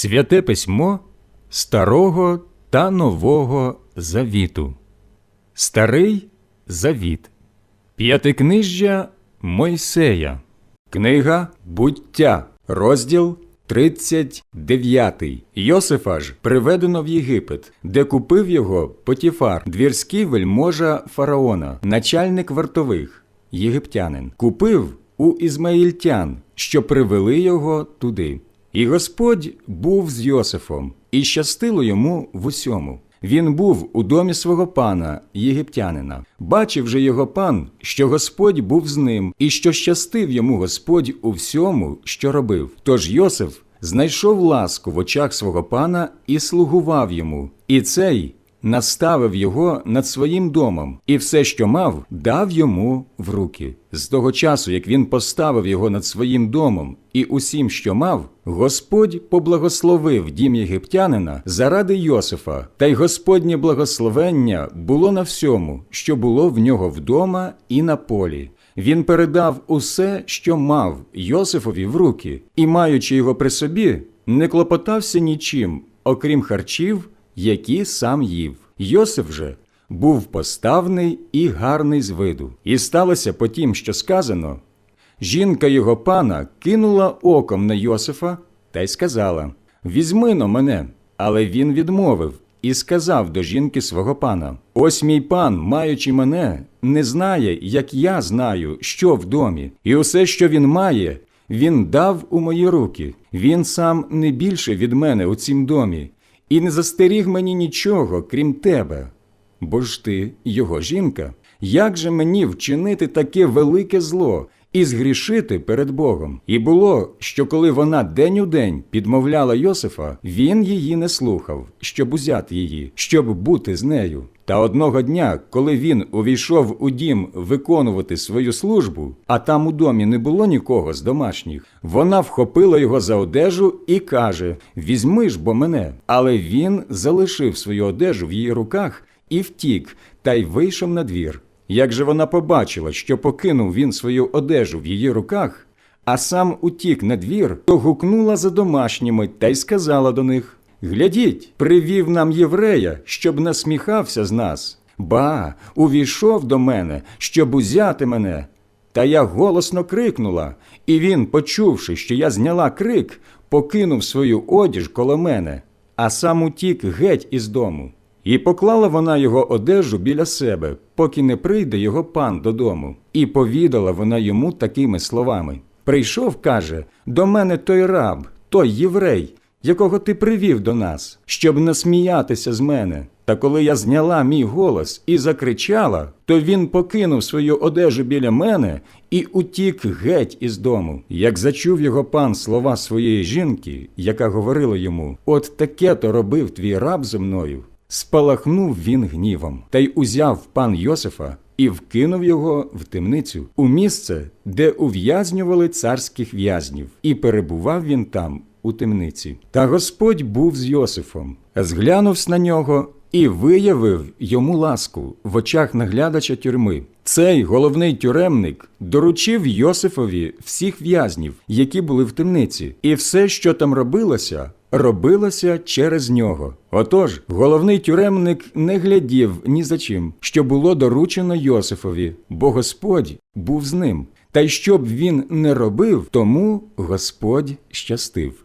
Святе письмо Старого та Нового Завіту. Старий Завіт. П'ятикнижжя Мойсея. Книга Буття. Розділ 39. Йосифа ж приведено в Єгипет, де купив його Потіфар, двірський вельможа фараона, начальник вартових, єгиптянин. Купив у ізмаїльтян, що привели його туди. І Господь був з Йосифом, і щастило йому в усьому. Він був у домі свого пана, єгиптянина. Бачив же його пан, що Господь був з ним, і що щастив йому Господь у всьому, що робив. Тож Йосиф знайшов ласку в очах свого пана і слугував йому. І цей наставив його над своїм домом, і все, що мав, дав йому в руки. З того часу, як він поставив його над своїм домом і усім, що мав, Господь поблагословив дім єгиптянина заради Йосифа, та й Господнє благословення було на всьому, що було в нього вдома і на полі. Він передав усе, що мав Йосифові в руки, і, маючи його при собі, не клопотався нічим, окрім харчів, які сам їв. Йосиф же був поставний і гарний з виду. І сталося по тім, що сказано, жінка його пана кинула оком на Йосифа та й сказала: Візьми но мене. Але він відмовив і сказав до жінки свого пана: Ось мій пан, маючи мене, не знає, як я знаю, що в домі, і усе, що він має, він дав у мої руки. Він сам не більше від мене у цім домі, і не застеріг мені нічого, крім тебе. Бо ж ти, його жінка, як же мені вчинити таке велике зло і згрішити перед Богом? І було, що коли вона день у день підмовляла Йосифа, він її не слухав, щоб узяти її, щоб бути з нею. Та одного дня, коли він увійшов у дім виконувати свою службу, а там у домі не було нікого з домашніх, вона вхопила його за одежу і каже: Візьми ж бо мене. Але він залишив свою одежу в її руках і втік, та й вийшов на двір. Як же вона побачила, що покинув він свою одежу в її руках, а сам утік на двір, то гукнула за домашніми та й сказала до них: Глядіть, привів нам єврея, щоб насміхався з нас. Ба, увійшов до мене, щоб узяти мене. Та я голосно крикнула, і він, почувши, що я зняла крик, покинув свою одіж коло мене, а сам утік геть із дому. І поклала вона його одежу біля себе, поки не прийде його пан додому. І повідала вона йому такими словами: Прийшов, каже, до мене той раб, той єврей, якого ти привів до нас, щоб насміятися з мене. Та коли я зняла мій голос і закричала, то він покинув свою одежу біля мене і утік геть із дому. Як зачув його пан слова своєї жінки, яка говорила йому: От таке то робив твій раб зо мною. Спалахнув він гнівом, та й узяв пан Йосифа і вкинув його в темницю у місце, де ув'язнювали царських в'язнів, і перебував він там у темниці. Та Господь був з Йосифом, зглянувся на нього і виявив йому ласку в очах наглядача тюрми. Цей головний тюремник доручив Йосифові всіх в'язнів, які були в темниці, і все, що там робилося, робилося через нього. Отож, головний тюремник не глядів ні за чим, що було доручено Йосифові, бо Господь був з ним. Та й що б він не робив, тому Господь щастив.